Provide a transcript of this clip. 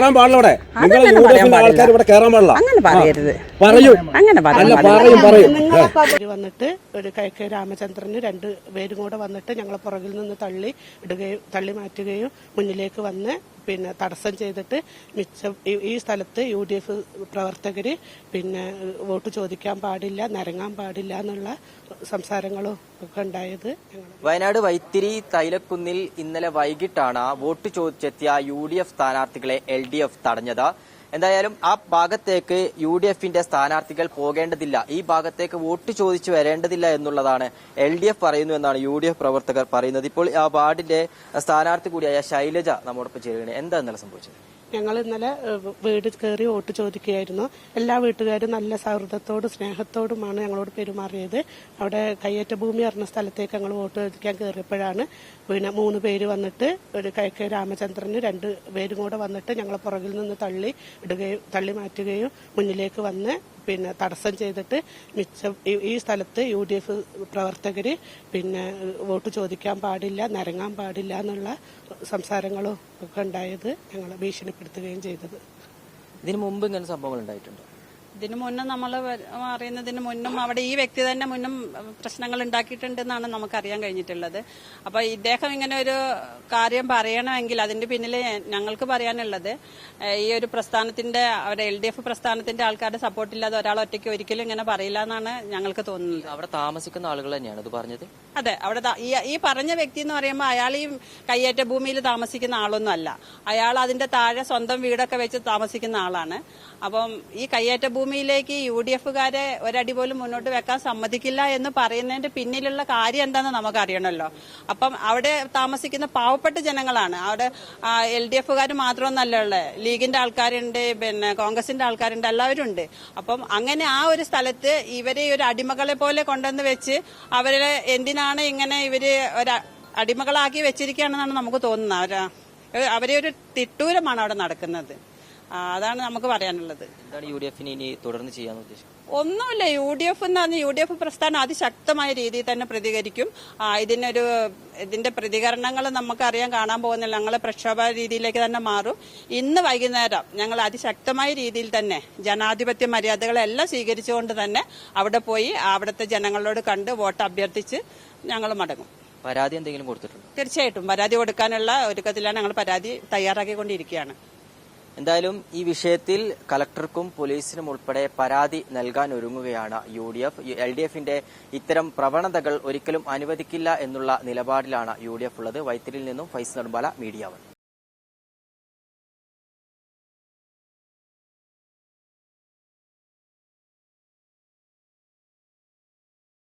കയറാൻ പാടില്ല ഇവിടെ. നിങ്ങൾ യു ഡി എഫിന്റെ ആൾക്കാർ ഇവിടെ കയറാൻ പാടില്ല. അങ്ങനെ പറയരുത്. പറയൂ. അങ്ങനെ അല്ല പറയും പറയും. വന്നിട്ട് ഒരു കൈക്ക് രാമചന്ദ്രന് രണ്ട് പേരും കൂടെ വന്നിട്ട് ഞങ്ങളെ പുറകിൽ നിന്ന് തള്ളി ഇടുകയും തള്ളി മാറ്റുകയും മുന്നിലേക്ക് വന്ന് പിന്നെ തടസ്സം ചെയ്തിട്ട് മിച്ചം ഈ- സ്ഥലത്ത് യു ഡി എഫ് പ്രവർത്തകർ പിന്നെ വോട്ട് ചോദിക്കാൻ പാടില്ല നരങ്ങാൻ പാടില്ല എന്നുള്ള സംസാരങ്ങളും ഒക്കെ ഉണ്ടായത് വയനാട് വൈത്തിരി തൈലക്കുന്നിൽ ഇന്നലെ വൈകിട്ടാണ് വോട്ട് ചോദിച്ചെത്തിയ യു ഡി എഫ് സ്ഥാനാർത്ഥികളെ എൽ ഡി എഫ് തടഞ്ഞത്. എന്തായാലും ആ ഭാഗത്തേക്ക് യു ഡി എഫിന്റെ സ്ഥാനാർത്ഥികൾ പോകേണ്ടതില്ല. ഈ ഭാഗത്തേക്ക് വോട്ട് ചോദിച്ചു വരേണ്ടതില്ല എന്നുള്ളതാണ് എൽ ഡി എഫ് പറയുന്നു എന്നാണ് യു ഡി എഫ് പ്രവർത്തകർ പറയുന്നത്. ഇപ്പോൾ ആ വാർഡിന്റെ സ്ഥാനാർത്ഥി കൂടിയായ ശൈലജ നമ്മോടൊപ്പം ചേരുകയാണ്. എന്താ ഇന്നലെ സംഭവിച്ചത്? ഞങ്ങൾ ഇന്നലെ വീട് കയറി വോട്ട് ചോദിക്കുകയായിരുന്നു. എല്ലാ വീട്ടുകാരും നല്ല സൗഹൃദത്തോടും സ്നേഹത്തോടുമാണ് ഞങ്ങളോട് പെരുമാറിയത്. അവിടെ കയ്യേറ്റ ഭൂമി അറിഞ്ഞ സ്ഥലത്തേക്ക് ഞങ്ങൾ വോട്ട് ചോദിക്കാൻ കയറിയപ്പോഴാണ് പിന്നെ മൂന്ന് പേര് വന്നിട്ട് ഒരു കെ രാമചന്ദ്രന് രണ്ട് പേരും കൂടെ വന്നിട്ട് ഞങ്ങളെ പുറകിൽ നിന്ന് തള്ളി ഇടുകയും തള്ളി മാറ്റുകയും മുന്നിലേക്ക് വന്ന് പിന്നെ തടസ്സം ചെയ്തിട്ട് മിച്ചം ഈ- സ്ഥലത്ത് യു ഡി എഫ് പ്രവർത്തകര് പിന്നെ വോട്ട് ചോദിക്കാൻ പാടില്ല നരങ്ങാൻ പാടില്ല എന്നുള്ള സംസാരങ്ങളും ഒക്കെ ഉണ്ടായത് ഞങ്ങളെ ഭീഷണിപ്പെടുത്തുകയും ചെയ്തത്. ഇതിനു മുമ്പ് ഇങ്ങനെ സംഭവങ്ങൾ ഉണ്ടായിട്ടുണ്ടോ? ഇതിനു മുന്നും നമ്മൾ അറിയുന്നതിന് മുന്നും അവിടെ ഈ വ്യക്തി തന്നെ മുന്നും പ്രശ്നങ്ങൾ ഉണ്ടാക്കിയിട്ടുണ്ടെന്നാണ് നമുക്കറിയാൻ കഴിഞ്ഞിട്ടുള്ളത്. അപ്പൊ ഇദ്ദേഹം ഇങ്ങനെ ഒരു കാര്യം പറയണമെങ്കിൽ അതിന്റെ പിന്നിൽ ഞങ്ങൾക്ക് പറയാനുള്ളത് ഈ ഒരു പ്രസ്ഥാനത്തിന്റെ അവരുടെ എൽ ഡി എഫ് പ്രസ്ഥാനത്തിന്റെ ആൾക്കാരുടെ സപ്പോർട്ടില്ലാതെ ഒരാൾ ഒറ്റയ്ക്ക് ഒരിക്കലും ഇങ്ങനെ പറയില്ല എന്നാണ് ഞങ്ങൾക്ക് തോന്നുന്നത്. അവിടെ താമസിക്കുന്ന ആളുകൾ തന്നെയാണ് ഇത് പറഞ്ഞത്? അതെ അവിടെ ഈ ഈ പറഞ്ഞ വ്യക്തി എന്ന് പറയുമ്പോൾ അയാൾ ഈ കയ്യേറ്റ ഭൂമിയിൽ താമസിക്കുന്ന ആളൊന്നും അല്ല. അയാൾ അതിന്റെ താഴെ സ്വന്തം വീടൊക്കെ വെച്ച് താമസിക്കുന്ന ആളാണ്. അപ്പം ഈ കയ്യേറ്റ ഭൂമിയിലേക്ക് യു ഡി എഫുകാരെ ഒരടി പോലും മുന്നോട്ട് വെക്കാൻ സമ്മതിക്കില്ല എന്ന് പറയുന്നതിന്റെ പിന്നിലുള്ള കാര്യം എന്താണെന്ന് നമുക്ക് അറിയണമല്ലോ അപ്പം അവിടെ താമസിക്കുന്ന പാവപ്പെട്ട ജനങ്ങളാണ്. അവിടെ എൽ ഡി എഫുകാർ മാത്രമൊന്നല്ല ഉള്ളത് ലീഗിന്റെ ആൾക്കാരുണ്ട് പിന്നെ കോൺഗ്രസിന്റെ ആൾക്കാരുണ്ട് എല്ലാവരും ഉണ്ട് അപ്പം അങ്ങനെ ആ ഒരു സ്ഥലത്ത് ഇവരെ ഒരു അടിമകളെ പോലെ കൊണ്ടുവന്ന് വെച്ച് അവരെ എന്തിനാണ് ഇങ്ങനെ ഇവർ ഒരു അടിമകളാക്കി വെച്ചിരിക്കുകയാണെന്നാണ് നമുക്ക് തോന്നുന്നത്. അവരെ ഒരു തിട്ടൂരമാണ് അവിടെ നടക്കുന്നത്. അതാണ് നമുക്ക് പറയാനുള്ളത്. എന്താണ് യു ഡി എഫിന് ഇനി തുടർന്ന് ചെയ്യാൻ ഉദ്ദേശിക്കുന്നത്? ഒന്നുമില്ല യു ഡി എഫ് എന്ന് പറഞ്ഞാൽ യു ഡി എഫ് പ്രസ്ഥാനം അതിശക്തമായ രീതിയിൽ തന്നെ പ്രതികരിക്കും. ഇതിനൊരു ഇതിന്റെ പ്രതികരണങ്ങൾ നമുക്കറിയാൻ കാണാൻ പോകുന്നില്ല. ഞങ്ങൾ പ്രക്ഷോഭ രീതിയിലേക്ക് തന്നെ മാറും. ഇന്ന് വൈകുന്നേരം ഞങ്ങൾ അതിശക്തമായ രീതിയിൽ തന്നെ ജനാധിപത്യ മര്യാദകളെല്ലാം സ്വീകരിച്ചുകൊണ്ട് തന്നെ അവിടെ പോയി അവിടുത്തെ ജനങ്ങളോട് കണ്ട് വോട്ട് അഭ്യർത്ഥിച്ച് ഞങ്ങൾ മടങ്ങും. പരാതി എന്തെങ്കിലും കൊടുത്തിട്ടുണ്ട്? തീർച്ചയായിട്ടും പരാതി കൊടുക്കാനുള്ള ഒരുക്കത്തിലാണ് ഞങ്ങൾ പരാതി തയ്യാറാക്കിക്കൊണ്ടിരിക്കുകയാണ്. എന്തായാലും ഈ വിഷയത്തിൽ കലക്ടർക്കും പോലീസിനും ഉൾപ്പെടെ പരാതി നൽകാൻ ഒരുങ്ങുകയാണ് U D F L D എഫിന്റെ ഇത്തരം പ്രവണതകൾ ഒരിക്കലും അനുവദിക്കില്ല എന്നുള്ള നിലപാടിലാണ് യു ഡി എഫ് ഉള്ളത്. വൈത്തിരിയിൽ നിന്നും ഫൈസ് നെടുമ്പാല മീഡിയ വൺ.